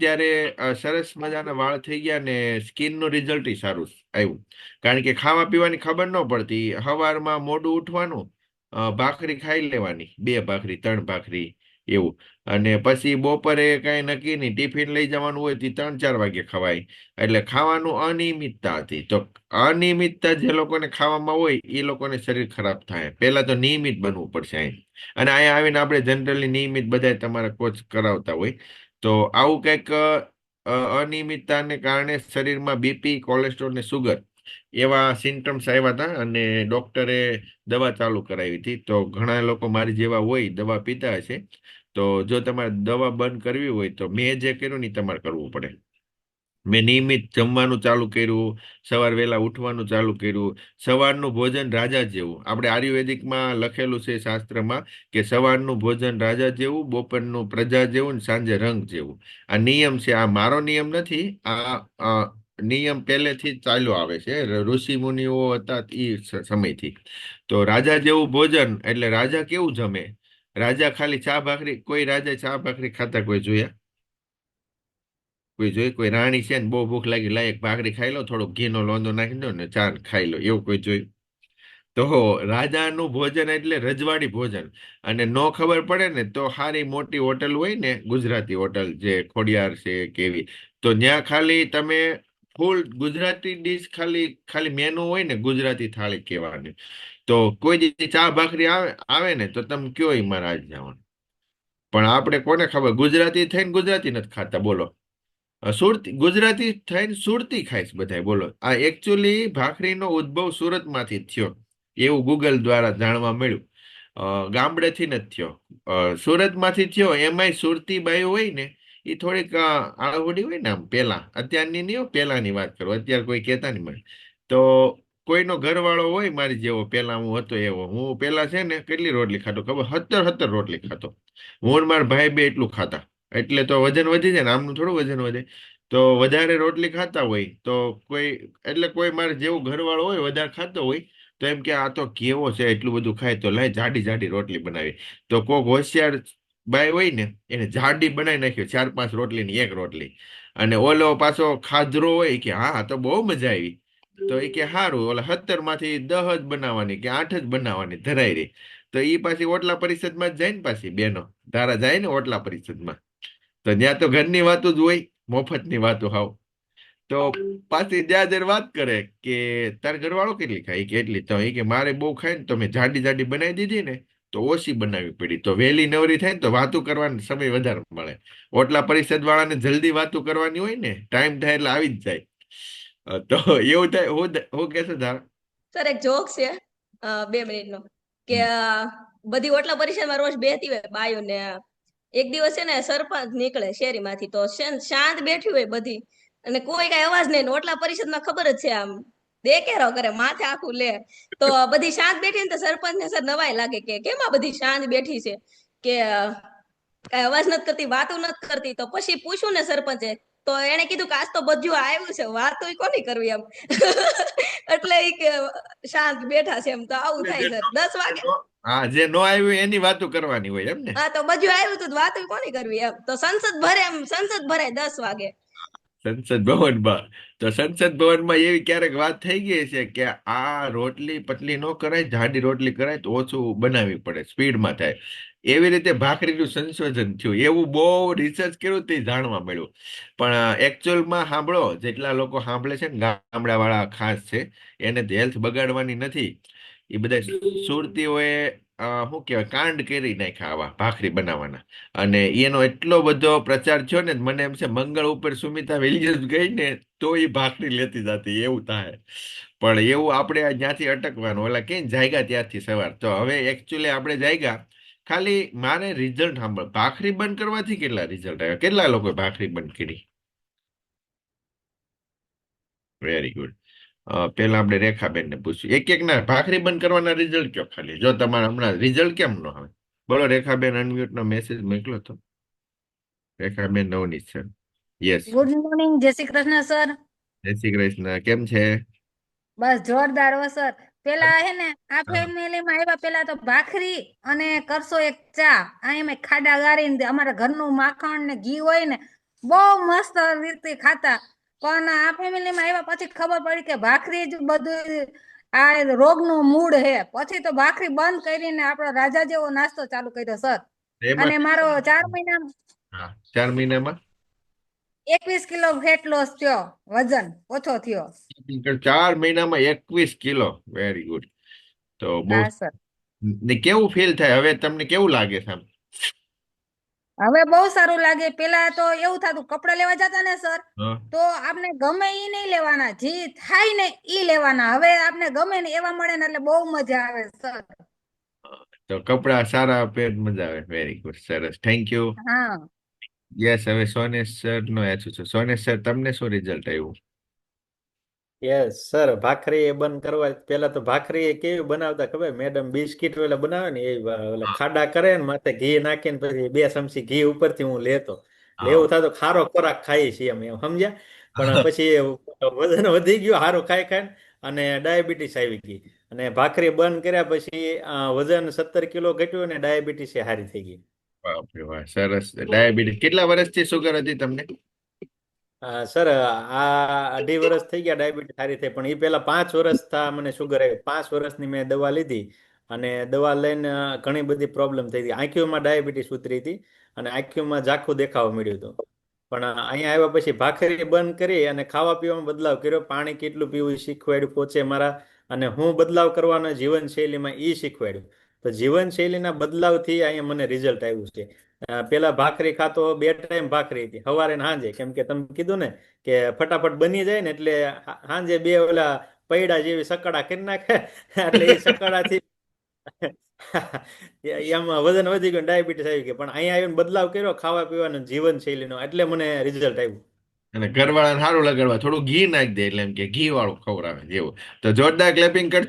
અત્યારે સરસ મજાના વાળ થઈ ગયા ને સ્કિનનું રિઝલ્ટ સારું આવ્યું. કારણ કે ખાવા પીવાની ખબર ન પડતી સવારમાં મોડું ઉઠવાનું ભાખરી ખાઈ લેવાની, બે ભાખરી, ત્રણ ભાખરી એવું. અને પછી બપોરે કાંઈ નક્કી નહીં, ટિફિન લઈ જવાનું હોય તે ત્રણ ચાર વાગે ખવાય. એટલે ખાવાનું અનિયમિતતા હતી. તો અનિયમિતતા જે લોકોને ખાવામાં હોય, એ લોકોને શરીર ખરાબ થાય. પહેલા તો નિયમિત બનવું પડશે અહીં અને અહીંયા આવીને આપણે જનરલી નિયમિત બધા તમારા કોચ કરાવતા હોય. તો આવું કંઈક અનિયમિતતાને કારણે શરીરમાં બીપી કોલેસ્ટ્રોલ ને સુગર એવા સિમ્ટમ્સ આવ્યા હતા અને ડૉક્ટરે દવા ચાલુ કરાવી હતી. તો ઘણા લોકો મારી જેવા હોય દવા પીતા હશે. તો જો તમારે દવા બંધ કરવી હોય તો મેં જે કર્યું ને ઈ તમારે કરવું પડે. મેં નિયમિત જમવાનું ચાલુ કર્યું, સવાર વહેલા ઉઠવાનું ચાલુ કર્યું. સવારનું ભોજન રાજા જેવું. આપણે આયુર્વેદિકમાં લખેલું છે શાસ્ત્રમાં કે સવારનું ભોજન રાજા જેવું, બપોરનું પ્રજા જેવું ને સાંજે રંગ જેવું. આ નિયમ છે. આ મારો નિયમ નથી. આ નિયમ પહેલેથી ચાલ્યો આવે છે. ઋષિ મુનિઓ હતા એ સમયથી. તો રાજા જેવું ભોજન એટલે રાજા કેવું જમે? રાજા ખાલી ચા ભાખરી, કોઈ રાજા ચા ભાખરી ખાતા કોઈ જોયા? કોઈ જોઈ, કોઈ રાણી છે ને બહુ ભૂખ લાગી લાય એક ભાખરી ખાઈ લો થોડો ઘીનો લોંદો નાખી દો ને ચા ખાઈ લો, એવું કોઈ જોયું તો રાજાનું ભોજન એટલે રજવાડી ભોજન. અને નો ખબર પડે ને તો સારી મોટી હોટલ હોય ને, ગુજરાતી હોટલ જે ખોડિયાર છે કેવી તો ત્યાં ખાલી તમે ફૂલ ગુજરાતી ડીશ ખાલી ખાલી મેનુ હોય ને ગુજરાતી થાળી કહેવાની. તો કોઈ ચા ભાખરી આવે આવે ને તો તમે કયો એમાં રાજ જવાનું. પણ આપણે કોને ખબર, ગુજરાતી થઈને ગુજરાતી નથી ખાતા, બોલો. સુરતી ગુજરાતી થઈને સુરતી ખાઈશ બધાય બોલો. આ એકચ્યુઅલી ભાખરીનો ઉદ્ભવ સુરતમાંથી થયો. એવું ગૂગલ દ્વારા જાણવા મળ્યું. ગામડેથી નથી થયો. સુરતમાંથી થયો. એમાંય સુરતી બાઈ હોય ને એ થોડીક આળવડી હોય ને આમ પહેલાં અત્યારની નહીં હો, પેલાની વાત કરું. અત્યારે કોઈ કહેતા નહીં મને. તો કોઈનો ઘરવાળો હોય મારી જેવો પેલા હું હતો એવો. હું પેલા છે ને કેટલી રોટલી ખાતો ખબર? સત્તર સત્તર રોટલી ખાતો હું ને મારા ભાઈ બે એટલું ખાતા એટલે તો વજન વધી જાય ને, આમનું થોડું વજન વધે. તો વધારે રોટલી ખાતા હોય, તો કોઈ, એટલે કોઈ મારે જેવું ઘરવાળો હોય, વધારે ખાતો હોય, તો એમ કે આ તો કેવો છે, એટલું બધું ખાય, તો લાય જાડી જાડી રોટલી બનાવી. તો કોક હોશિયાર બાય હોય ને, એને જાડી બનાવી નાખ્યો, ચાર પાંચ રોટલીની એક રોટલી. અને ઓલો પાછો ખાધરો હોય કે, હા તો બહુ મજા આવી. તો એ કે સારું ઓલા સત્તરમાંથી દહ જ બનાવવાની કે, આઠ જ બનાવવાની ધરાઈ રહી તો એ પાછી ઓટલા પરિષદમાં જ જાય ને પાછી બેનો. ધારા જાય ને ઓટલા પરિષદમાં. તો ત્યાં તો ઘરની વાતો જ હોય, મફતની વાતો હાવ. તો પાછી જ્યાં જ્યારે વાત કરે કે તાર ઘરવાળો કેટલી ખાય? કે એટલી તો. કે મારે બહુ ખાય ને તમે જાડી જાડી બનાવી દીધી ને તો ઓછી બનાવવી પડી. તો વહેલી નવરી થાય ને તો વાતો કરવાનો સમય વધારે મળે. ઓટલા પરિષદ વાળાને જલ્દી વાતો કરવાની હોય ને, ટાઈમ થાય એટલે આવી જ જાય. તો એવું થાય. હું કે કહેશો ધારા સર, એક જોક છે બે મિનિટનો. કે બધી ઓટલા પરિષદમાં રોજ બેહતી હોય બાયો ને એક દિવસ છે ને સરપંચ નીકળે શેરીમાંથી તો શાંત બેઠી હોય બધી. અને કોઈ કઈ અવાજ નહીં ઓટલા પરિષદમાં ખબર જ છે આમ. દેખેરો કરે માથે આખું લે. તો બધી શાંત બેઠી ને તો સરપંચ ને સર નવાય લાગે કે કેમ આ બધી શાંત બેઠી છે? કે કઈ અવાજ નથી કરતી વાતો નથી કરતી. તો પછી પૂછ્યું ને સરપંચે તો એને કીધું કે આજ તો બધું આવ્યું છે વાતો કોની કરવી એમ? એટલે કે શાંત બેઠા છે એમ. તો આવું થાય સર દસ વાગે હા જે નો આવ્યું એની વાતો કરવાની હોય એમ ને? હા તો બધું આવ્યું તો વાતો કોની કરવી? એમ તો સંસદ ભરે એમ સંસદ ભરાય દસ વાગે. સંસદ ભવનમાં તો સંસદ ભવનમાં એવી ક્યારેક વાત થઈ ગઈ છે કે આ રોટલી પતલી ન કરાય જાડી રોટલી કરાય તો ઓછું બનાવવી પડે સ્પીડમાં થાય. એવી રીતે ભાખરીનું સંશોધન થયું. એવું બહુ રિસર્ચ કર્યું તે જાણવા મળ્યું. પણ એકચ્યુઅલમાં સાંભળો જેટલા લોકો સાંભળે છે ને ગામડાવાળા ખાસ છે એને હેલ્થ બગાડવાની નથી. એ બધા સુરતીઓએ શું કહેવાય, કાંડ કરી નાખ્યા આવા, ભાખરી બનાવવાના. અને એનો એટલો બધો પ્રચાર થયો ને, મને એમ છે, મંગળ ઉપર સુમિતા વિલિયમ્સ ગઈ ને, તો એ ભાખરી લેતી જતી, એવું થાય. પણ એવું આપણે જ્યાંથી અટકવાનું, ઓલા કઈ જાયગા ત્યાંથી સવાર. તો હવે એકચ્યુઅલી આપણે જાયગા. ખાલી મારે રિઝલ્ટ સાંભળ, ભાખરી બંધ કરવાથી કેટલા રિઝલ્ટ આવ્યા? કેટલા લોકોએ ભાખરી બંધ કરી? વેરી ગુડ પેલા આપણે રેખાબેનને પૂછ્યું. એક એક ના ભાખરી બંધ કરવાના રિઝલ્ટ કયો ખાલી? જો તમારે હમણાં રિઝલ્ટ કેમ ન આવે? બોલો રેખાબેન અનમ્યુટ નો મેસેજ મોકલો તો. રેખાબેન નવની છે યસ ગુડ મોર્નિંગ જય શ્રી કૃષ્ણ સર જય શ્રી કૃષ્ણ. કેમ છે? બસ જોરદાર હો સર પેલા હે ને આ ફેમિલી માં આવ્યા પેલા તો ભાખરી અને કરશો એક ચા. આ એમ ખાડા ગારીને અમારા ઘરનું માખણ ને ઘી હોય ને બહુ મસ્ત રીતે ખાતા. પણ આ ફેમિલીમાં આવ્યા પછી ખબર પડી કે ભાખરી જ બધું આ રોગનું મૂળ હે પછી તો ભાખરી બંધ કરીને આપણો રાજા જેવો નાસ્તો ચાલુ કર્યો સર. અને મારો ચાર મહિના ચાર મહિનામાં? એકવીસ કિલો ફેટ લોસ થયો વજન ઓછો થયો. ચાર મહિનામાં એકવીસ કિલો વેરી ગુડ તો બહુ સર. ને કેવું ફીલ થાય? હવે તમને કેવું લાગે આમ? હવે બહુ સારું લાગે. પેલા તો એવું થતું કપડા લેવા જતા ને સર તો આપણે ગમે ઈ નહીં લેવાના જે થાય ને ઈ લેવાના. હવે આપને ગમે ને એવા મળે ને એટલે બહુ મજા આવે સર. તો કપડા સારા પેટ મજા આવે. વેરી ગુડ સરસ. થેન્ક યુ હા. યસ હવે સોનેશ સર નો છું. સોનેશ સર તમને શું રિઝલ્ટ આવ્યું? યસ સર ભાખરી એ બંધ કરવા પેલા તો ભાખરી એ કેવી બનાવતા ખબર? મેડમ બિસ્કિટ પેલા બનાવે ને એ ઓલા ખાડા કરે ને માથે ઘી નાખીને પછી બે ચમચી ઘી ઉપરથી હું લેતો. લેવું થતું ખારો ખોરાક ખાઈ છીએ અમે સમજ્યા? પણ પછી વજન વધી ગયું સારું ખાઈ ખાઈ અને ડાયાબિટીસ આવી ગઈ. અને ભાખરી બંધ કર્યા પછી વજન સત્તર કિલો ઘટ્યું અને ડાયાબિટીસ એ હારી થઈ ગઈ. સરસ. ડાયાબિટીસ કેટલા વર્ષથી સુગર હતી તમને? સર આ અઢી વર્ષ થઈ ગયા ડાયાબિટીસ સારી થઈ પણ એ પહેલા પાંચ વર્ષ થા મને શુગર આવી પાંચ વર્ષની મેં દવા લીધી અને દવા લઈને ઘણી બધી પ્રોબ્લેમ થઈ હતી. આંખીઓમાં ડાયાબિટીસ ઉતરી હતી અને આંખીઓમાં ઝાખું દેખાવા મળ્યું હતું. પણ અહીંયા આવ્યા પછી ભાખરી બંધ કરી અને ખાવા પીવામાં બદલાવ કર્યો. પાણી કેટલું પીવું એ શીખવાડ્યું પોચે મારા અને હું બદલાવ કરવાનો જીવનશૈલીમાં એ શીખવાડ્યું. તો જીવનશૈલીના બદલાવથી અહીંયા મને રિઝલ્ટ આવ્યું છે. પેલા ભાખરી ખાતો બે ટાઈમ ભાખરી હતી. સવારે ને સાંજે. કેમ કે તમે કીધું ને કે ફટાફટ બની જાય ને એટલે સાંજે બે ઓલા પૈડા જેવી સકડા કરી નાખે. એટલે એ સકડાથી એમાં વજન વધી ગયું ડાયાબિટીસ આવી ગઈ પણ અહીંયા આવીને બદલાવ કર્યો ખાવા પીવાનો જીવનશૈલીનો. એટલે મને રિઝલ્ટ આવ્યું. અને ઘરવાળાને સારું લગાડવા. થોડું ઘી નાખી દે એટલે એમ કે ઘી વાળું ખવડાવે જેવું તો જોરદાર ક્લેપિંગ કરજો.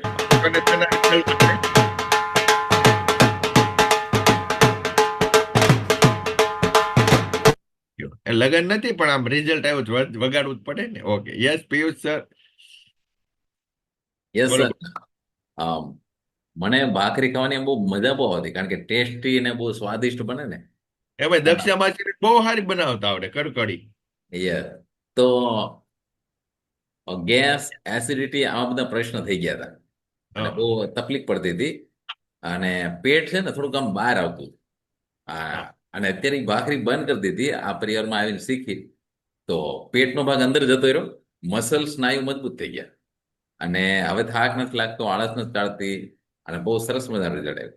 લગન નથી પણ આમ રિઝલ્ટ આવ્યું વગાડવું જ પડે ને? Okay yes Piyush sir yes sir મને ભાખરી ખાવાની બહુ મજા બહુ આવતી કારણ કે ટેસ્ટી અને બહુ સ્વાદિષ્ટ બને ને. એમાં દક્ષા માછલી બહુ સારી બનાવતા આવડે કડકડી. યસ. તો ગેસ એસિડિટી આવા બધા પ્રશ્ન થઈ ગયા હતા. અને બહુ તકલીફ પડતી હતી. અને પેટ છે ને થોડુંક આમ બહાર આવતું. આ અને અત્યારે ભાખરી બંધ કરી દીધી આ પરિવારમાં આવીને શીખી. તો પેટનો ભાગ અંદર જતો રહ્યો મસલ સ્નાયુ મજબૂત થઈ ગયા. અને હવે થાક નથી લાગતો આળસ નથી ચાલતી અને બહુ સરસ મજાનું રિઝલ્ટ આવ્યું.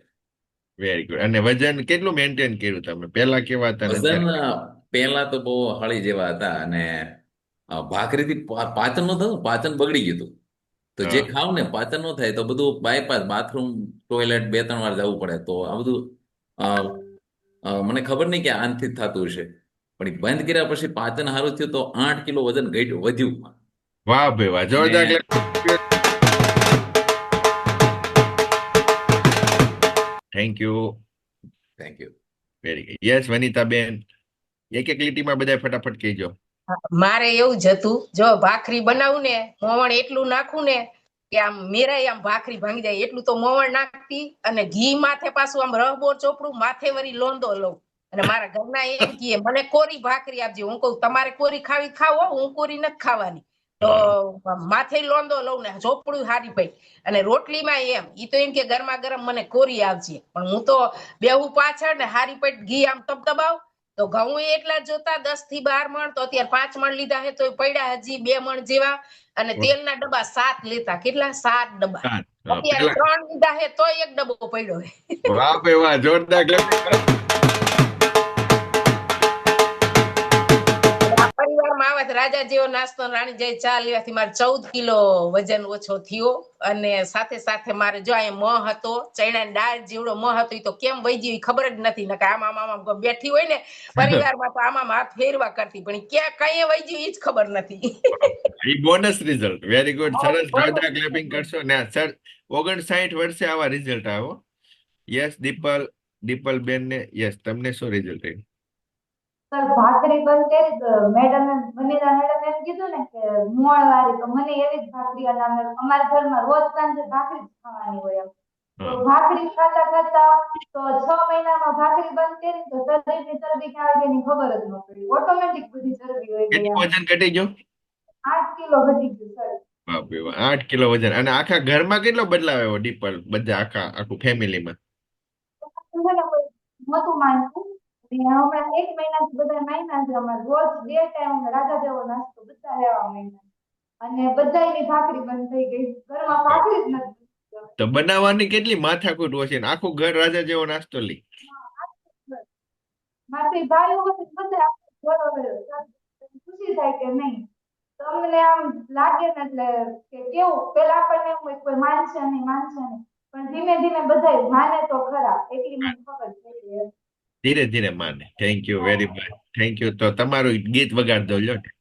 વેરી ગુડ અને વજન કેટલું મેન્ટેન કર્યું તમે? પહેલા કેવા હતા વજન? પહેલા તો બહુ હળી જેવા હતા અને ભાખરીથી પાચન ન થતું પાચન બગડી ગયું હતું. તો જે. ખાવ ને પાચન ન થાય તો બધું બાયપાસ બાથરૂમ ટોયલેટ બે ત્રણ વાર જવું પડે. તો આ બધું મને ખબર નહીં કે આનથી થતું હશે. પણ બંધ કર્યા પછી પાચન સારું થયું તો આઠ કિલો વજન ઘટ્યું વધ્યું વાહ ભાઈ વાહ જોરદાર thank you thank you very yes Vanitaben. એક એક લીટીમાં બધા ફટાફટ કહેજો. મારે એવું જ હતું. જો ભાખરી બનાવું ને મોવણ એટલું નાખું ને કે આમ મેરાય આમ ભાખરી ભાંગી જાય એટલું તો મોવણ નાખતી અને ઘી માથે પાછું આમ રહબોર ચોપડું માથે વરી લોંદો લઉં. અને મારા ઘરના એમ કહે મને કોરી ભાખરી આપજે. હું કહું તમારે કોરી ખાવી ખાવો હું કોરી નથી ખાવાની. તો માથે લોંદો લઉં ને ચોપડું હારી પઈ અને રોટલીમાં એમ ઈ તો એમ કે ગરમા ગરમ મને કોરી આવજે. પણ હું તો બેહું પાછળ ને હારી પેટ ઘી આમ તબતબાવ. તો ઘઉં એટલા જોતા દસથી બાર મણ તો અત્યારે પાંચ મણ લીધા હે તો પડ્યા હજી બે મણ જેવા. અને તેલના ડબ્બા સાત લેતા. કેટલા? સાત ડબ્બા. અત્યારે ત્રણ લીધા હે તો એક ડબ્બો પડ્યો હે વાહ વાહ જોરદાર. તો રાજા જેવો નાસ્તો રાણી જય ચા લેવાથી મારે ચૌદ કિલો વજન ઓછો થયો. અને સાથે સાથે મારે જો અહીંયા મોં હતો ચૈણા દાળ જેવડો મોં હતો એ તો કેમ વહી ગયો ખબર જ નથી. નકા આમાં આમાં બેઠી હોય ને પરિવારમાં તો આમાં હાથ ફેરવા કરતી પણ ક્યાં કઈ વહી ગયું એ જ ખબર નથી. ઈ બોનસ રિઝલ્ટ વેરી ગુડ સરસ result. ક્લેપિંગ કરશો. ને સર ઓગણસાઠ વર્ષે આવા રિઝલ્ટ આવ્યો યસ દીપલ દીપલ બેન ને યસ તમને શું રિઝલ્ટ આવ્યું સર ભાખરી બંધ કરી મેડમ વનિતા મેડમ એમ કીધું ને કે મોણ વાળી તો મને એવી જ ભાખરી અને અમારા ઘરમાં રોજ સાંજે ભાખરી જ ખાવાની હોય એમ. તો ભાખરી ખાતા ખાતા તો છ મહિનામાં ભાખરી બંધ કરી તો શરીરની ચરબી ક્યાં આવી એની ખબર જ ન પડી. ઓટોમેટિક બધી ચરબી હોય ગઈ વજન ઘટી ગયો? આઠ કિલો ઘટી ગયું સર બાપરે આઠ કિલો વજન. અને આખા ઘરમાં કેટલો બદલાવ આવ્યો ડીપલ બધા આખા આખું ફેમિલીમાં છે ને માનતું. હમણાં એક મહિનાથી બધા માન્યા છે અમારે રોજ બે ટાઈમ અમે જેવો નાસ્તો બધા લેવા માંડ્યા. અને બધાયની ભાખરી બંધ થઈ ગઈ. ઘરમાં ભાખરી જ નથી. તો બનાવવાની કેટલી માથાકૂટ હોય છે આખું ઘર રાજા જેવો નાસ્તો લે. મારી ભાઈઓ વખત બધા ખુશી થાય કે નહીં. તમને આમ લાગે ને એટલે કે કેવું? પેલા આપણને એવું હોય કોઈ માનશે નહીં માનશે નહીં. પણ ધીમે ધીમે બધાય માને તો ખરા. એટલી મને ખબર પડી. ધીરે ધીરે માને. Thank you very much thank you તો તમારું ગીત વગાડ દો લ્યો. ને